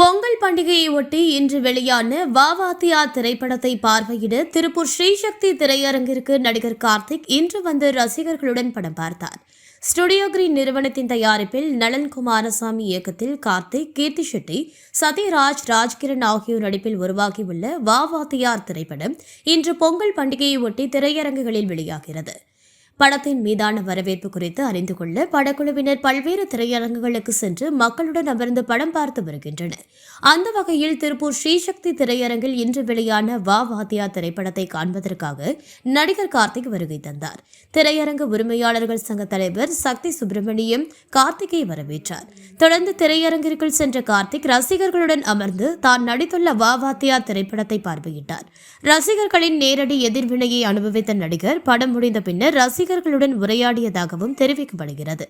பொங்கல் பண்டிகையை ஒட்டி இன்று வெளியான வாவாத்தியா திரைப்படத்தை பார்வையிட திருப்பூர் ஸ்ரீசக்தி திரையரங்கிற்கு நடிகர் கார்த்திக் இன்று வந்து ரசிகர்களுடன் படம் பார்த்தார். ஸ்டுடியோ கிரீன் நிறுவனத்தின் தயாரிப்பில் நலன் குமாரசாமி இயக்கத்தில் கார்த்திக் கீர்த்தி ஷெட்டி சத்யராஜ் ராஜ்கிரண் ஆகியோர் நடிப்பில் உருவாகியுள்ள வாவாத்தியார் திரைப்படம் இன்று பொங்கல் பண்டிகையை ஒட்டி திரையரங்குகளில் வெளியாகிறது. படத்தின் மீதான வரவேற்பு குறித்து அறிந்து கொள்ள படக்குழுவினர் பல்வேறு திரையரங்குகளுக்கு சென்று மக்களுடன் அமர்ந்து படம் பார்த்து வருகின்றனர். அந்த வகையில் திருப்பூர் ஸ்ரீசக்தி திரையரங்கில் இன்று வெளியான வா வாத்தியா திரைப்படத்தை காண்பதற்காக நடிகர் கார்த்திக் வருகை தந்தார். திரையரங்கு உரிமையாளர்கள் சங்க தலைவர் சக்தி சுப்பிரமணியம் கார்த்திகை வரவேற்றார். தொடர்ந்து திரையரங்கிற்குள் சென்ற கார்த்திக் ரசிகர்களுடன் அமர்ந்து தான் நடித்துள்ள வா வாத்தியா திரைப்படத்தை பார்வையிட்டார். ரசிகர்களின் நேரடி எதிர்வினையை அனுபவித்த நடிகர் படம் முடிந்த பின்னர் ரசிகர் ரசிகர்களுடன் உரையாடியதாகவும் தெரிவிக்கப்படுகிறது.